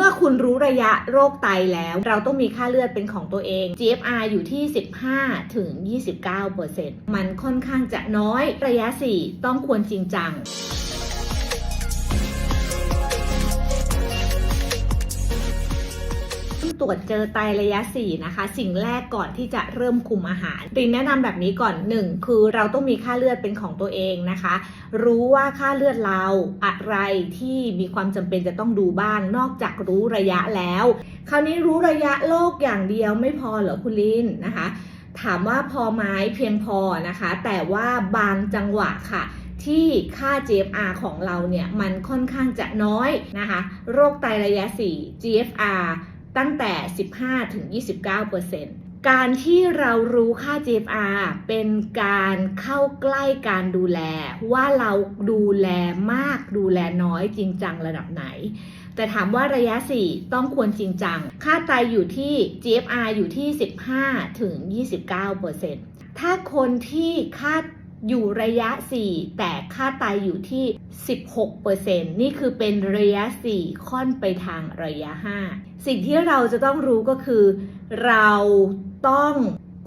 มื่อคุณรู้ระยะโรคไตแล้ว เราต้องมีค่าเลือดเป็นของตัวเอง GFR อยู่ที่ 15ถึง29มันค่อนข้างจะน้อยระยะ 4 ต้องควรจริงจัง ตรวจเจอไตระยะ 4 นะคะ สิ่งแรกก่อนที่จะเริ่มคุมอาหารรินแนะนำแบบนี้ก่อน 1 คือเราต้องมีค่าเลือดเป็นของตัวเองนะคะ รู้ว่าค่าเลือดเราอะไรที่มีความจำเป็นจะต้องดูบ้าง นอกจากรู้ระยะแล้ว คราวนี้รู้ระยะโรคอย่างเดียวไม่พอเหรอคุณลินนะคะ ถามว่าพอไหมเพียงพอนะคะ แต่ว่าบางจังหวะค่ะที่ค่า GFR ของเราเนี่ย มันค่อนข้างจะน้อยนะคะ โรคไตระยะ 4 GFR ตั้งแต่ 15ถึง29 การที่เรารู้ค่า GFR เป็นการเข้าใกล้การดูแล ว่าเราดูแลมากดูแลน้อยจริงจังระดับไหน แต่ถามว่าระยะ 4 ต้องควรจริงจัง ค่าไตอยู่ที่ GFR อยู่ที่ 15ถึง29 ถ้าคนที่ค่า อยู่ระยะ 4 แต่ค่าไตอยู่ที่ 16%นี่คือเป็นระยะ 4 ค่อนไปทางระยะ 5 สิ่งที่เราจะต้องรู้ก็คือ เราต้อง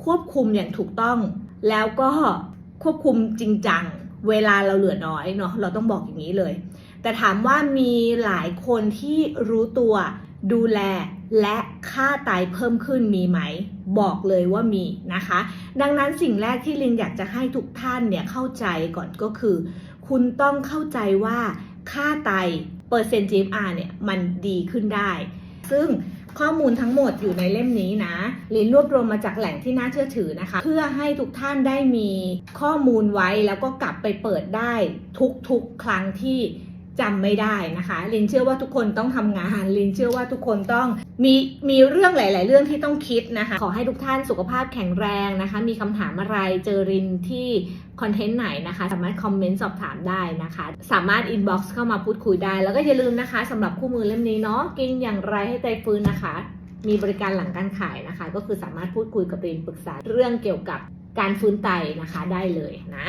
ควบคุมอย่างถูกต้อง แล้วก็ควบคุมจริงจัง เวลาเราเหลือน้อยเนาะเราต้องบอกอย่างนี้เลย แต่ถามว่ามีหลายคนที่รู้ตัว ดูแลและค่าไตเพิ่มขึ้นมีไหม บอกเลยว่ามีนะคะ ดังนั้นสิ่งแรกที่ลินอยากจะให้ทุกท่านเนี่ยเข้าใจก่อนก็คือ คุณต้องเข้าใจว่าค่าไตเปอร์เซ็นต์ GFR เนี่ยมันดีขึ้นได้ ซึ่งข้อมูลทั้งหมดอยู่ในเล่มนี้นะลินรวบรวมมาจากแหล่งที่น่าเชื่อถือนะคะ เพื่อให้ทุกท่านได้มีข้อมูลไว้แล้วก็กลับไปเปิดได้ทุกๆครั้งที่ จำไม่ได้นะคะลินเชื่อว่าทุกคนต้องทำงานลินเชื่อว่าทุกคนต้องมีมีเรื่องหลาย ๆ เรื่องที่ต้องคิดนะคะ ขอให้ทุกท่านสุขภาพแข็งแรงนะคะ มีคำถามอะไรเจอรินที่คอนเทนต์ไหนนะคะ สามารถคอมเมนต์สอบถามได้นะคะ สามารถอินบ็อกซ์เข้ามาพูดคุยได้ แล้วก็อย่าลืมนะคะสำหรับคู่มือเล่มนี้เนาะกินอย่างไรให้ใจฟื้นนะคะ มีบริการหลังการขายนะคะ ก็คือสามารถพูดคุยกับรินปรึกษาเรื่องเกี่ยวกับการฟื้นไตนะคะได้เลยนะ